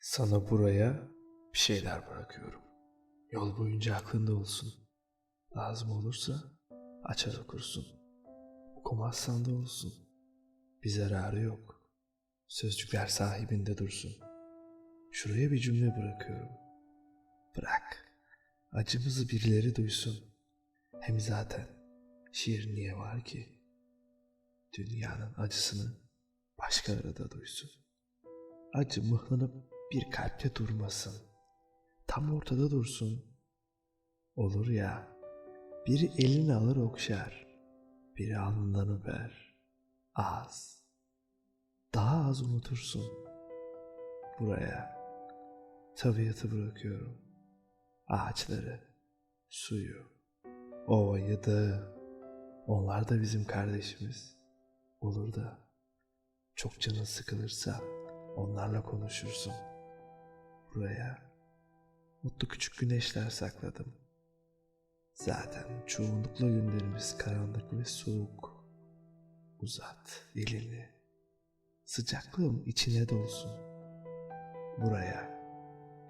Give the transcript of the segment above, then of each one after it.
Sana buraya bir şeyler bırakıyorum. Yol boyunca aklında olsun. Lazım olursa açar okursun. Okumazsan da olsun. Bir zararı yok. Sözcükler sahibinde dursun. Şuraya bir cümle bırakıyorum. Bırak. Acımızı birileri duysun. Hem zaten şiir niye var ki? Dünyanın acısını başkaları da duysun. Acı mıhlanıp bir kalpte durmasın. Tam ortada dursun. Olur ya, biri elini alır okşar, biri alnından öper. Az, daha az unutursun. Buraya tabiatı bırakıyorum. Ağaçları, suyu, ovayı da, onlar da bizim kardeşimiz. Olur da çok canın sıkılırsa onlarla konuşursun. Buraya mutlu küçük güneşler sakladım. Zaten çoğunlukla günlerimiz karanlık ve soğuk. Uzat elini. Sıcaklığım içine dolsun. Buraya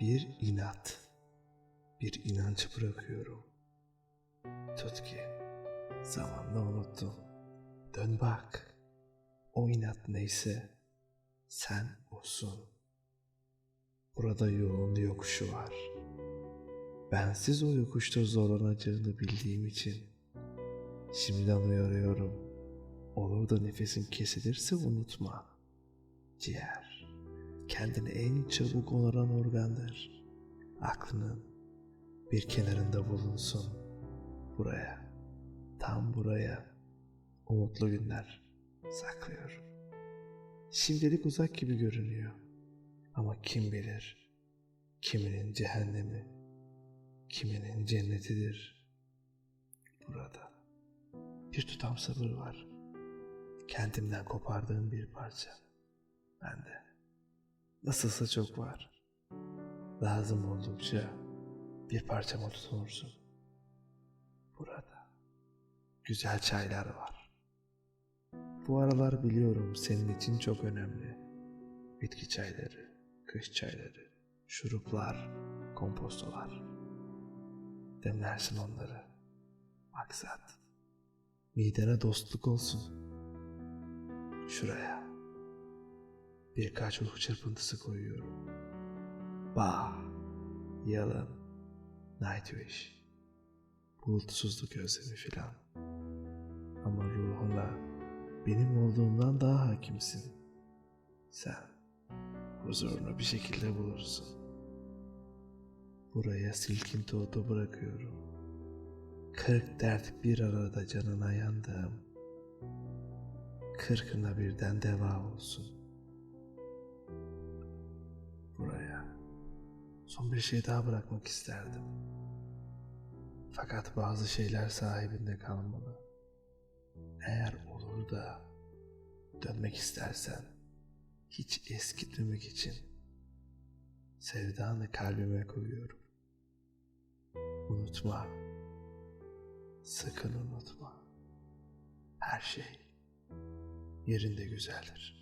bir inat, bir inanç bırakıyorum. Tut ki zamanla unuttum. Dön bak. O inat neyse sen olsun. Burada yoğun yokuşu var. Bensiz o yokuşta zorlanacağını bildiğim için şimdiden uyarıyorum. Olur da nefesin kesilirse unutma. Ciğer, kendini en çabuk onaran organdır. Aklının bir kenarında bulunsun. Buraya, tam buraya umutlu günler saklıyorum. Şimdilik uzak gibi görünüyor. Ama kim bilir kiminin cehennemi, kiminin cennetidir. Burada bir tutam sabır var. Kendimden kopardığım bir parça. Bende. Nasılsa çok var. Lazım oldukça bir parçama tutunursun. Burada güzel çaylar var. Bu aralar biliyorum senin için çok önemli. Bitki çayları, kış çayları, şuruplar, kompostolar. Demlersin onları. Maksat. Midene dostluk olsun. Şuraya. Birkaç ruh çırpıntısı koyuyorum. Bah, yalın, Nightwish, bulutsuzluk özlemi filan. Ama ruhuna benim olduğumdan daha hakimsin. Sen huzurunu bir şekilde bulursun. Buraya silkinti otu bırakıyorum. Kırk dert bir arada canına yandığım. Kırkına birden deva olsun. Buraya son bir şey daha bırakmak isterdim. Fakat bazı şeyler sahibinde kalmalı. Eğer olur da dönmek istersen hiç eskitmemek için sevdanı kalbime koyuyorum. Unutma. Sakın unutma. Her şey yerinde güzeldir.